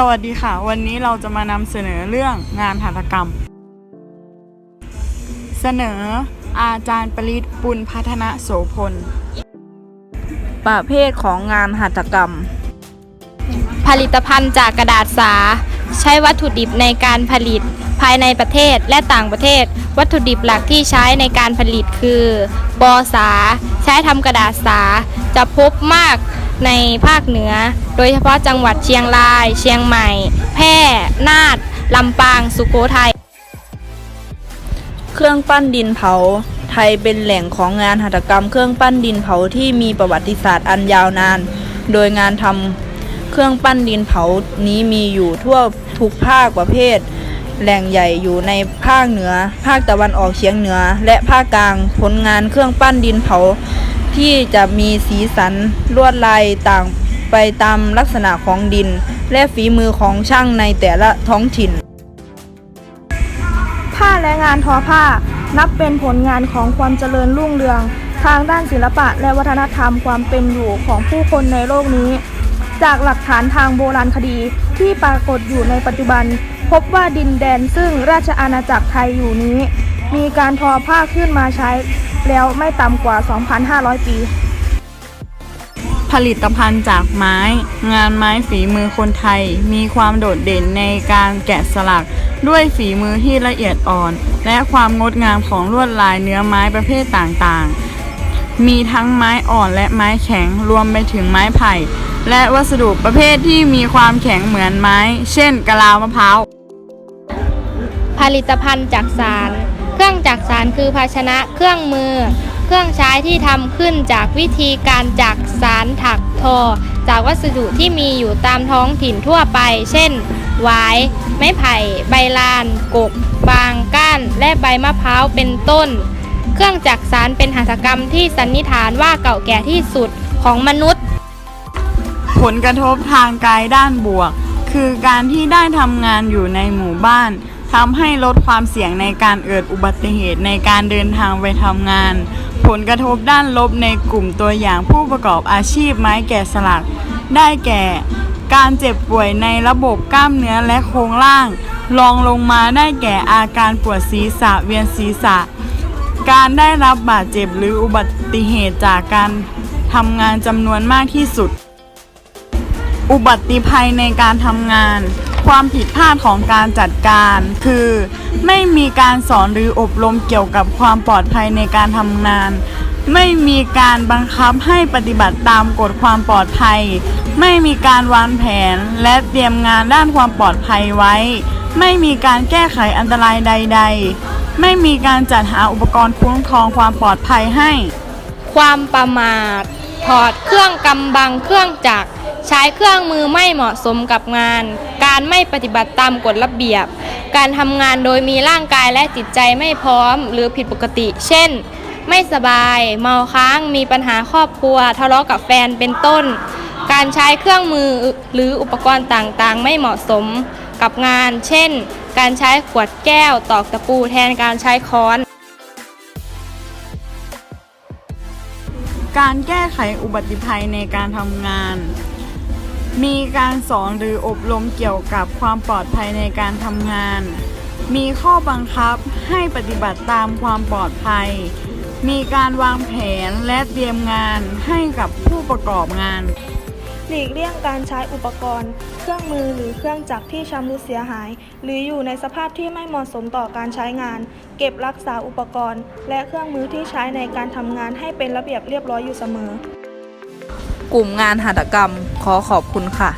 สวัสดีค่ะ วันนี้เราจะมานำเสนอเรื่องงานหัตถกรรม เสนออาจารย์ปริศปุณพัฒนโสพล ประเภทของงานหัตถกรรม ผลิตภัณฑ์จากกระดาษสา ใช้วัตถุดิบในการผลิตภายในประเทศและต่างประเทศ วัตถุดิบหลักที่ใช้ในการผลิตคือบอสา ใช้ทำกระดาษสา จะพบมาก ในภาคเหนือ โดยเฉพาะจังหวัดเชียงราย เชียงใหม่ แพร่ น่านลำปาง สุโขทัย เครื่องปั้นดินเผา ไทยเป็นแหล่งของงานหัตถกรรม เครื่องปั้นดินเผาที่มีประวัติศาสตร์อันยาวนาน โดยงานทำเครื่องปั้นดินเผานี้มีอยู่ทั่วทุกภาคประเภท แหล่งใหญ่อยู่ในภาคเหนือ ภาคตะวันออกเฉียงเหนือ และภาคกลาง ผลงานเครื่องปั้นดินเผา ที่จะมีสีสันลวดลายต่างไปตามลักษณะของดิน และฝีมือของช่างในแต่ละท้องถิ่น ผ้าและงานทอผ้านับเป็นผลงานของความเจริญรุ่งเรือง ทางด้านศิลปะและวัฒนธรรมความเป็นอยู่ของผู้คนในโลกนี้ จากหลักฐานทางโบราณคดีที่ปรากฏอยู่ในปัจจุบัน พบว่าดินแดนซึ่งราชอาณาจักรไทยอยู่นี้ มีการทอผ้าขึ้นมาใช้แล้วไม่ต่ำกว่า 2,500 ปี ผลิตภัณฑ์จากไม้ งานไม้ฝีมือคนไทย มีความโดดเด่นในการแกะสลัก ด้วยฝีมือที่ละเอียดอ่อน และความงดงามของลวดลายเนื้อไม้ประเภทต่างๆ มีทั้งไม้อ่อนและไม้แข็งรวมไปถึงไม้ไผ่ และวัสดุประเภทที่มีความแข็งเหมือนไม้ เช่นกะลามะพร้าวผลิตภัณฑ์จากสาร เครื่องจักสารคือภาชนะเครื่องมือ เครื่องใช้ที่ทำขึ้นจากวิธีการจักสารถักทอ จากวัสดุที่มีอยู่ตามท้องถิ่นทั่วไป เช่นหวาย ไม้ไผ่ ใบลานกกบางก้าน และใบมะพร้าวเป็นต้น เครื่องจักสารเป็นหัตถกรรมที่สันนิษฐานว่าเก่าแก่ที่สุดของมนุษย์ ผลกระทบทางกายด้านบวก คือการที่ได้ทำงานอยู่ในหมู่บ้าน ทำให้ลดความเสี่ยงในการเกิดอุบัติเหตุในการเดินทางไปทำงาน ผลกระทบด้านลบในกลุ่มตัวอย่างผู้ประกอบอาชีพไม้แกะสลัก ได้แก่ การเจ็บป่วยในระบบกล้ามเนื้อและโครงล่างรองลงมาได้แก่อาการปวดศีรษะเวียนศีรษะ การได้รับบาดเจ็บหรืออุบัติเหตุจากการทำงานจำนวนมากที่สุด อุบัติภัยในการทำงาน ความผิดพลาดของการจัดการ คือ ไม่มีการสอนหรืออบรมเกี่ยวกับความปลอดภัยในการทำงาน ไม่มีการบังคับให้ปฏิบัติตามกฎความปลอดภัย ไม่มีการวางแผนและเตรียมงานด้านความปลอดภัยไว้ ไม่มีการแก้ไขอันตรายใด ๆ ไม่มีการจัดหาอุปกรณ์คุ้มครองความปลอดภัยให้ ความประมาทถอดเครื่องกำบังเครื่องจักร ใช้เครื่องมือไม่เหมาะสมกับงาน การไม่ปฏิบัติตามกฎระเบียบ การทำงานโดยมีร่างกายและจิตใจไม่พร้อม หรือผิดปกติ เช่น ไม่สบาย เมาค้าง มีปัญหาครอบครัว ทะเลาะกับแฟนเป็นต้น การใช้เครื่องมือหรืออุปกรณ์ต่างๆ ไม่เหมาะสมกับงาน เช่น การใช้ขวดแก้ว ตอกตะปูแทนการใช้ค้อน การแก้ไขอุบัติภัยในการทำงาน มีการสอนหรืออบรมเกี่ยวกับความปลอดภัยในการทำงาน มีข้อบังคับให้ปฏิบัติตามความปลอดภัย มีการวางแผนและเตรียมงานให้กับผู้ประกอบงาน หลีกเลี่ยงการใช้อุปกรณ์ เครื่องมือหรือเครื่องจักรที่ชำรุดเสียหาย หรืออยู่ในสภาพที่ไม่เหมาะสมต่อการใช้งาน เก็บรักษาอุปกรณ์ และเครื่องมือที่ใช้ในการทำงานให้เป็นระเบียบเรียบร้อยอยู่เสมอ กลุ่มงานหัตถกรรม ขอขอบคุณค่ะ